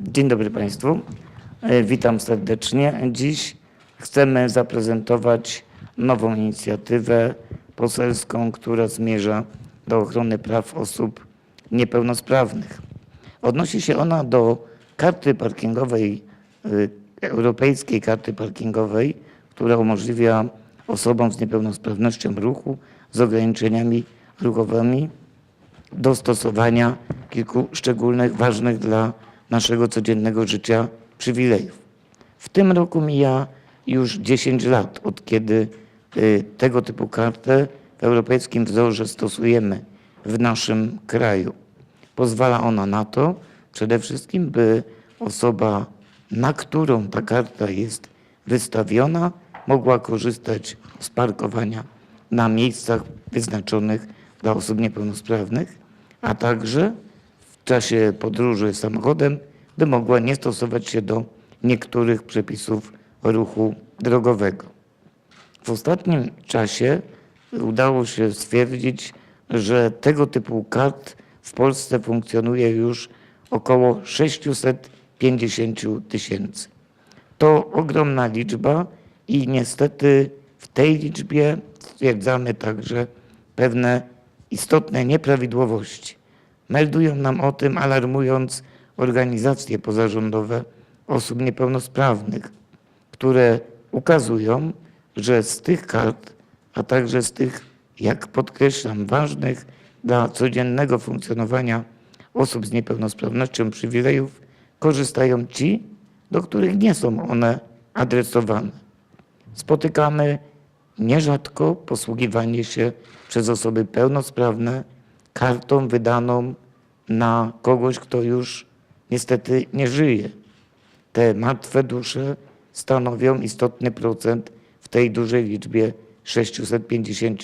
Dzień dobry Państwu. E, Witam serdecznie. Dziś chcemy zaprezentować nową inicjatywę poselską, która zmierza do ochrony praw osób niepełnosprawnych. Odnosi się ona do karty parkingowej, y, europejskiej karty parkingowej, która umożliwia osobom z niepełnosprawnością ruchu, z ograniczeniami ruchowymi do stosowania kilku szczególnych, ważnych dla naszego codziennego życia przywilejów. W tym roku mija już 10 lat, od kiedy y, tego typu kartę w europejskim wzorze stosujemy w naszym kraju. Pozwala ona na to przede wszystkim, by osoba, na którą ta karta jest wystawiona, mogła korzystać z parkowania na miejscach wyznaczonych dla osób niepełnosprawnych, a także czasie podróży samochodem, by mogła nie stosować się do niektórych przepisów ruchu drogowego. W ostatnim czasie udało się stwierdzić, że tego typu kart w Polsce funkcjonuje już około 650 tysięcy. To ogromna liczba i niestety w tej liczbie stwierdzamy także pewne istotne nieprawidłowości. Meldują nam o tym, alarmując organizacje pozarządowe osób niepełnosprawnych, które ukazują, że z tych kart, a także z tych, jak podkreślam, ważnych dla codziennego funkcjonowania osób z niepełnosprawnością przywilejów, korzystają ci, do których nie są one adresowane. Spotykamy nierzadko posługiwanie się przez osoby pełnosprawne kartą wydaną na kogoś, kto już niestety nie żyje. Te martwe dusze stanowią istotny procent w tej dużej liczbie 650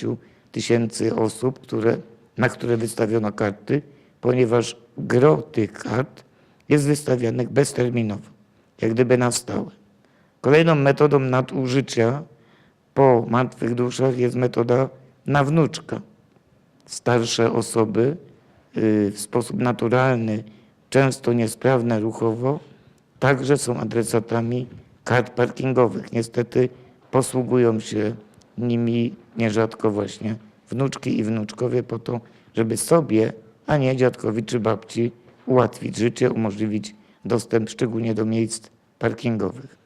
tysięcy osób, które, na które wystawiono karty, ponieważ gro tych kart jest wystawianych bezterminowo, jak gdyby na stałe. Kolejną metodą nadużycia po martwych duszach jest metoda na wnuczka. Starsze osoby y, w sposób naturalny, często niesprawne ruchowo, także są adresatami kart parkingowych. Niestety posługują się nimi nierzadko właśnie wnuczki i wnuczkowie po to, żeby sobie, a nie dziadkowi czy babci ułatwić życie, umożliwić dostęp szczególnie do miejsc parkingowych.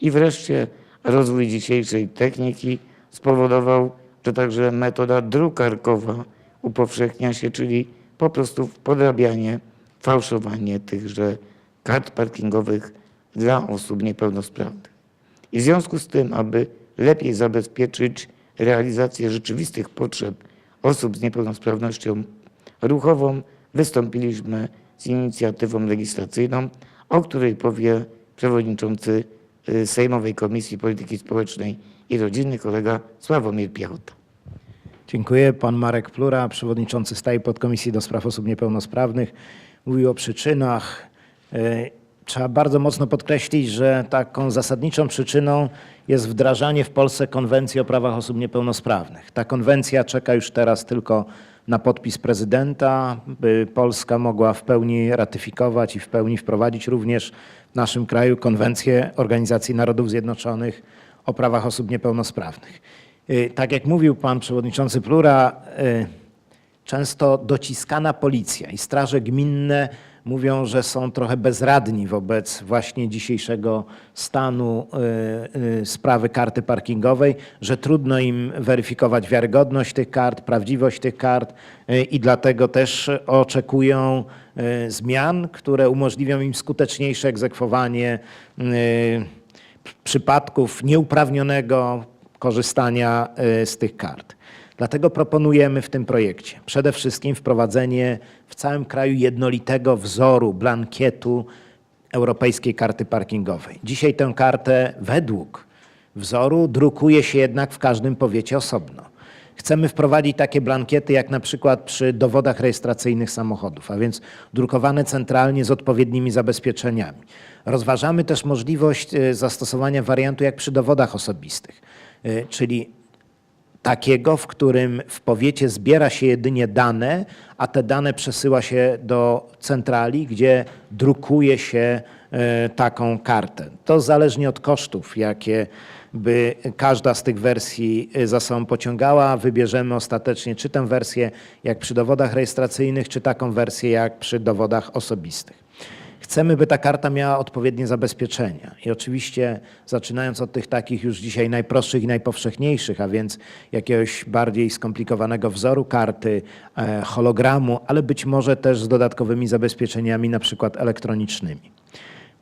I wreszcie rozwój dzisiejszej techniki spowodował, że także metoda drukarkowa upowszechnia się, czyli po prostu podrabianie, fałszowanie tychże kart parkingowych dla osób niepełnosprawnych. I w związku z tym, aby lepiej zabezpieczyć realizację rzeczywistych potrzeb osób z niepełnosprawnością ruchową, wystąpiliśmy z inicjatywą legislacyjną, o której powie przewodniczący y, Sejmowej Komisji Polityki Społecznej i Rodziny, kolega Sławomir Piechota. Dziękuję. Pan Marek Plura, przewodniczący Stałej Podkomisji do Spraw Osób Niepełnosprawnych, mówił o przyczynach. E, Trzeba bardzo mocno podkreślić, że taką zasadniczą przyczyną jest wdrażanie w Polsce konwencji o prawach osób niepełnosprawnych. Ta konwencja czeka już teraz tylko na podpis prezydenta, by Polska mogła w pełni ratyfikować i w pełni wprowadzić również w naszym kraju konwencję Organizacji Narodów Zjednoczonych o prawach osób niepełnosprawnych. Y, Tak jak mówił pan przewodniczący Plura, y, często dociskana policja i straże gminne mówią, że są trochę bezradni wobec właśnie dzisiejszego stanu y, sprawy karty parkingowej, że trudno im weryfikować wiarygodność tych kart, prawdziwość tych kart i dlatego też oczekują zmian, które umożliwią im skuteczniejsze egzekwowanie przypadków nieuprawnionego korzystania y, z tych kart. Dlatego proponujemy w tym projekcie przede wszystkim wprowadzenie w całym kraju jednolitego wzoru, blankietu Europejskiej Karty Parkingowej. Dzisiaj tę kartę według wzoru drukuje się jednak w każdym powiecie osobno. Chcemy wprowadzić takie blankiety, jak na przykład przy dowodach rejestracyjnych samochodów, a więc drukowane centralnie z odpowiednimi zabezpieczeniami. Rozważamy też możliwość e, zastosowania wariantu jak przy dowodach osobistych, czyli takiego, w którym w powiecie zbiera się jedynie dane, a te dane przesyła się do centrali, gdzie drukuje się e, taką kartę. To zależnie od kosztów, jakie by każda z tych wersji e, za sobą pociągała. Wybierzemy ostatecznie czy tę wersję jak przy dowodach rejestracyjnych, czy taką wersję jak przy dowodach osobistych. Chcemy, by ta karta miała odpowiednie zabezpieczenia. I oczywiście, zaczynając od tych takich już dzisiaj najprostszych i najpowszechniejszych, a więc jakiegoś bardziej skomplikowanego wzoru karty, e, hologramu, ale być może też z dodatkowymi zabezpieczeniami, na przykład elektronicznymi.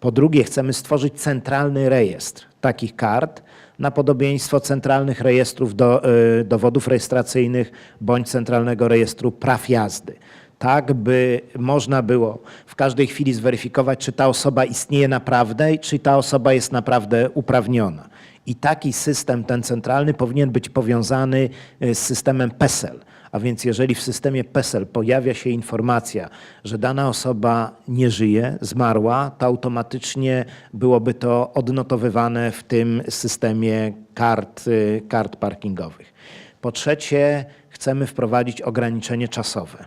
Po drugie, chcemy stworzyć centralny rejestr takich kart na podobieństwo centralnych rejestrów do, y, dowodów rejestracyjnych bądź centralnego rejestru praw jazdy. Tak, by można było w każdej chwili zweryfikować, czy ta osoba istnieje naprawdę i czy ta osoba jest naprawdę uprawniona. I taki system, ten centralny, powinien być powiązany y, z systemem PESEL. A więc jeżeli w systemie PESEL pojawia się informacja, że dana osoba nie żyje, zmarła, to automatycznie byłoby to odnotowywane w tym systemie kart, y, kart parkingowych. Po trzecie, chcemy wprowadzić ograniczenie czasowe,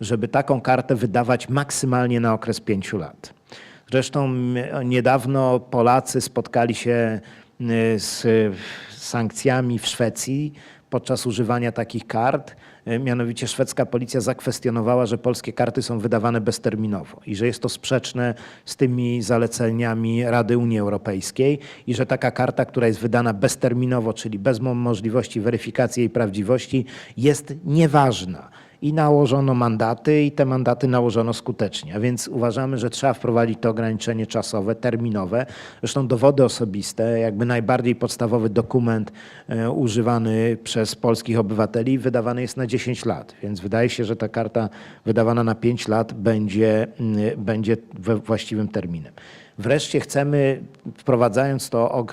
żeby taką kartę wydawać maksymalnie na okres pięciu lat. Zresztą niedawno Polacy spotkali się z sankcjami w Szwecji podczas używania takich kart. Y, Mianowicie szwedzka policja zakwestionowała, że polskie karty są wydawane bezterminowo i że jest to sprzeczne z tymi zaleceniami Rady Unii Europejskiej i że taka karta, która jest wydana bezterminowo, czyli bez mo- możliwości weryfikacji jej prawdziwości, jest nieważna i nałożono mandaty i te mandaty nałożono skutecznie. A więc uważamy, że trzeba wprowadzić to ograniczenie czasowe, terminowe. Zresztą dowody osobiste, jakby najbardziej podstawowy dokument e, używany przez polskich obywateli, wydawany jest na 10 lat. Więc wydaje się, że ta karta wydawana na 5 lat będzie, mm, będzie właściwym terminem. Wreszcie chcemy, wprowadzając to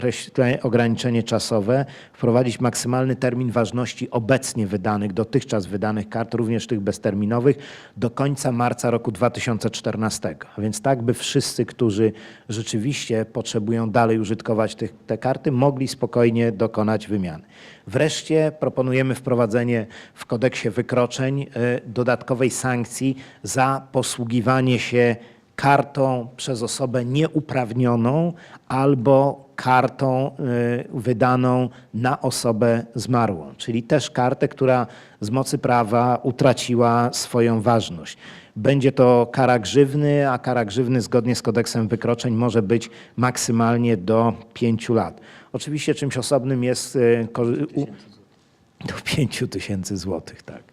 ograniczenie czasowe, wprowadzić maksymalny termin ważności obecnie wydanych, dotychczas wydanych kart, również tych bezterminowych, do końca marca roku 2014. A więc tak, by wszyscy, którzy rzeczywiście potrzebują dalej użytkować tych, te karty, mogli spokojnie dokonać wymiany. Wreszcie proponujemy wprowadzenie w kodeksie wykroczeń y, dodatkowej sankcji za posługiwanie się kartą przez osobę nieuprawnioną albo kartą y, wydaną na osobę zmarłą, czyli też kartę, która z mocy prawa utraciła swoją ważność. Będzie to kara grzywny, a kara grzywny zgodnie z kodeksem wykroczeń może być maksymalnie do pięciu lat. Oczywiście czymś osobnym jest y, do 5 tysięcy złotych, tak.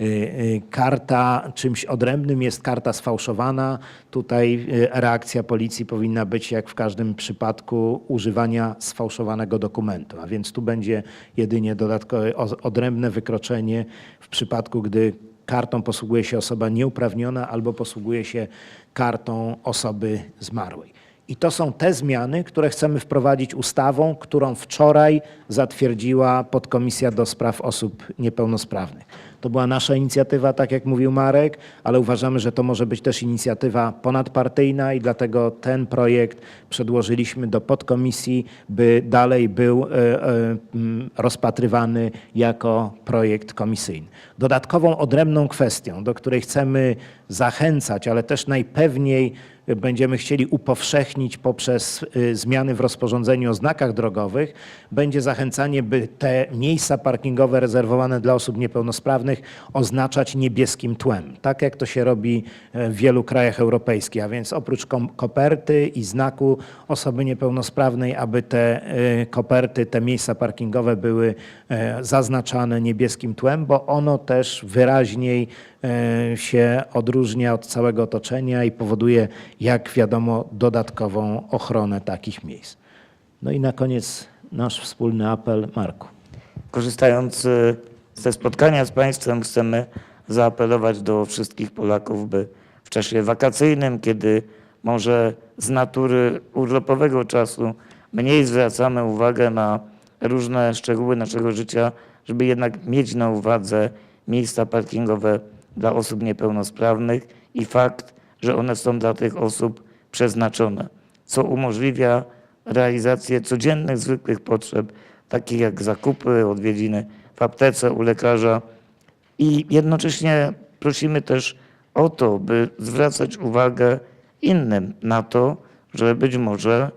Y, y, Karta, czymś odrębnym jest karta sfałszowana. Tutaj y, reakcja policji powinna być, jak w każdym przypadku, używania sfałszowanego dokumentu. A więc tu będzie jedynie dodatkowe, odrębne wykroczenie w przypadku, gdy kartą posługuje się osoba nieuprawniona albo posługuje się kartą osoby zmarłej. I to są te zmiany, które chcemy wprowadzić ustawą, którą wczoraj zatwierdziła podkomisja do spraw osób niepełnosprawnych. To była nasza inicjatywa, tak jak mówił Marek, ale uważamy, że to może być też inicjatywa ponadpartyjna i dlatego ten projekt przedłożyliśmy do podkomisji, by dalej był e, e, mm, rozpatrywany jako projekt komisyjny. Dodatkową odrębną kwestią, do której chcemy zachęcać, ale też najpewniej będziemy chcieli upowszechnić poprzez y, zmiany w rozporządzeniu o znakach drogowych, będzie zachęcanie, by te miejsca parkingowe rezerwowane dla osób niepełnosprawnych oznaczać niebieskim tłem, tak jak to się robi e, w wielu krajach europejskich, a więc oprócz koperty i znaku osoby niepełnosprawnej, aby te e, koperty, te miejsca parkingowe były e, zaznaczane niebieskim tłem, bo ono też wyraźniej się odróżnia od całego otoczenia i powoduje, jak wiadomo, dodatkową ochronę takich miejsc. No i na koniec nasz wspólny apel, Marku. Korzystając y, ze spotkania z Państwem, chcemy zaapelować do wszystkich Polaków, by w czasie wakacyjnym, kiedy może z natury urlopowego czasu mniej zwracamy uwagę na różne szczegóły naszego życia, żeby jednak mieć na uwadze miejsca parkingowe dla osób niepełnosprawnych i fakt, że one są dla tych osób przeznaczone, co umożliwia realizację codziennych, zwykłych potrzeb, takich jak zakupy, odwiedziny w aptece u lekarza i jednocześnie prosimy też o to, by zwracać uwagę innym na to, że być może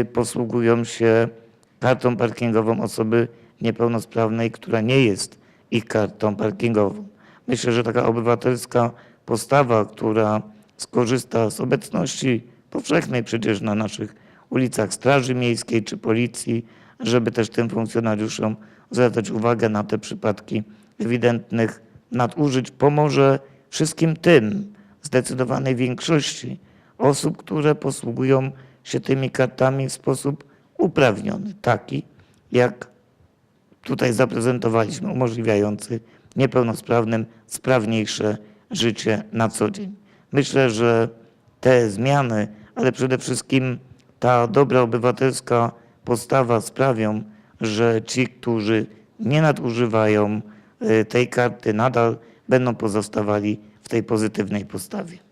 y, posługują się kartą parkingową osoby niepełnosprawnej, która nie jest ich kartą parkingową. Myślę, że taka obywatelska postawa, która skorzysta z obecności powszechnej przecież na naszych ulicach Straży Miejskiej czy Policji, żeby też tym funkcjonariuszom zwracać uwagę na te przypadki ewidentnych nadużyć, pomoże wszystkim tym, zdecydowanej większości osób, które posługują się tymi kartami w sposób uprawniony, taki jak tutaj zaprezentowaliśmy, umożliwiający niepełnosprawnym sprawniejsze życie na co dzień. Myślę, że te zmiany, ale przede wszystkim ta dobra obywatelska postawa sprawią, że ci, którzy nie nadużywają y, tej karty, nadal będą pozostawali w tej pozytywnej postawie.